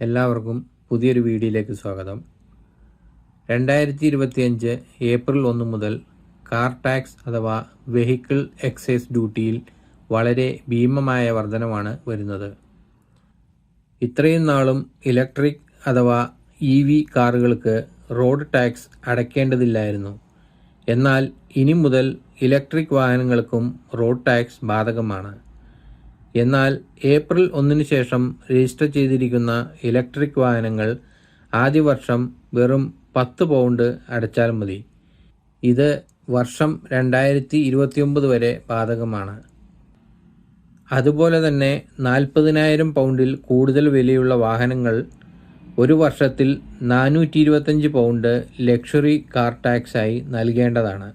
എല്ലാവർക്കും പുതിയൊരു വീഡിയോയിലേക്ക് സ്വാഗതം. രണ്ടായിരത്തി ഇരുപത്തിയഞ്ച് ഏപ്രിൽ ഒന്ന് മുതൽ കാർ ടാക്സ് അഥവാ വെഹിക്കിൾ എക്സൈസ് ഡ്യൂട്ടിയിൽ വളരെ ഭീമമായ വർധനമാണ് വരുന്നത്. ഇത്രയും നാളും ഇലക്ട്രിക് അഥവാ ഇ വി കാറുകൾക്ക് റോഡ് ടാക്സ് അടയ്ക്കേണ്ടതില്ലായിരുന്നു. എന്നാൽ ഇനി മുതൽ ഇലക്ട്രിക് വാഹനങ്ങൾക്കും റോഡ് ടാക്സ് ബാധകമാണ്. എന്നാൽ ഏപ്രിൽ ഒന്നിന് ശേഷം രജിസ്റ്റർ ചെയ്തിരിക്കുന്ന ഇലക്ട്രിക് വാഹനങ്ങൾ ആദ്യ വർഷം വെറും പത്ത് പൗണ്ട് അടച്ചാൽ മതി. ഇത് വർഷം രണ്ടായിരത്തി ഇരുപത്തിയൊമ്പത് വരെ ബാധകമാണ്. അതുപോലെ തന്നെ നാൽപ്പതിനായിരം പൗണ്ടിൽ കൂടുതൽ വിലയുള്ള വാഹനങ്ങൾ ഒരു വർഷത്തിൽ നാനൂറ്റി ഇരുപത്തഞ്ച് പൗണ്ട് ലക്ഷറി കാർ ടാക്സായി നൽകേണ്ടതാണ്.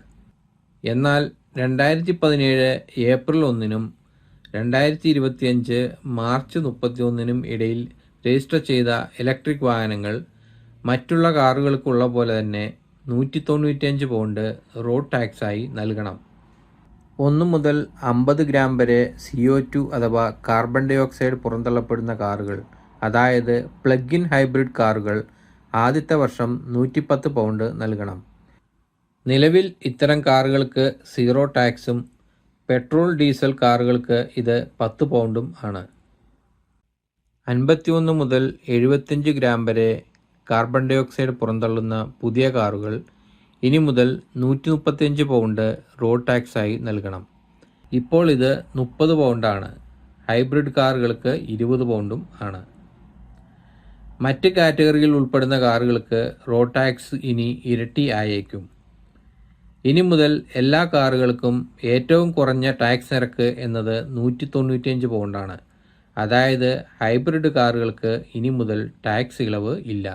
എന്നാൽ രണ്ടായിരത്തി പതിനേഴ് ഏപ്രിൽ ഒന്നിനും രണ്ടായിരത്തി ഇരുപത്തിയഞ്ച് മാർച്ച് മുപ്പത്തി ഒന്നിനും ഇടയിൽ രജിസ്റ്റർ ചെയ്ത ഇലക്ട്രിക് വാഹനങ്ങൾ മറ്റുള്ള കാറുകൾക്കുള്ള പോലെ തന്നെ നൂറ്റി തൊണ്ണൂറ്റിയഞ്ച് പൗണ്ട് റോഡ് ടാക്സായി നൽകണം. ഒന്ന് മുതൽ അമ്പത് ഗ്രാം വരെ സി ഒ ടു അഥവാ കാർബൺ ഡൈ ഓക്സൈഡ് പുറന്തള്ളപ്പെടുന്ന കാറുകൾ അതായത് പ്ലഗ് ഇൻ ഹൈബ്രിഡ് കാറുകൾ ആദ്യത്തെ വർഷം നൂറ്റിപ്പത്ത് പൗണ്ട് നൽകണം. നിലവിൽ ഇത്തരം കാറുകൾക്ക് സീറോ ടാക്സും പെട്രോൾ ഡീസൽ കാറുകൾക്ക് ഇത് പത്ത് പൗണ്ടും ആണ്. അൻപത്തിയൊന്ന് മുതൽ എഴുപത്തിയഞ്ച് ഗ്രാം വരെ കാർബൺ ഡൈ ഓക്സൈഡ് പുറന്തള്ളുന്ന പുതിയ കാറുകൾ ഇനി മുതൽ നൂറ്റി മുപ്പത്തിയഞ്ച് പൗണ്ട് റോഡ് ടാക്സായി നൽകണം. ഇപ്പോൾ ഇത് മുപ്പത് പൗണ്ടാണ്. ഹൈബ്രിഡ് കാറുകൾക്ക് ഇരുപത് പൗണ്ടും ആണ്. മറ്റ് കാറ്റഗറിയിൽ ഉൾപ്പെടുന്ന കാറുകൾക്ക് റോഡ് ടാക്സ് ഇനി ഇരട്ടി ആയേക്കും. ഇനി മുതൽ എല്ലാ കാറുകൾക്കും ഏറ്റവും കുറഞ്ഞ ടാക്സ് നിരക്ക് എന്നത് നൂറ്റി തൊണ്ണൂറ്റിയഞ്ച് പൗണ്ടാണ്. അതായത് ഹൈബ്രിഡ് കാറുകൾക്ക് ഇനി മുതൽ ടാക്സ് ഇളവ് ഇല്ല.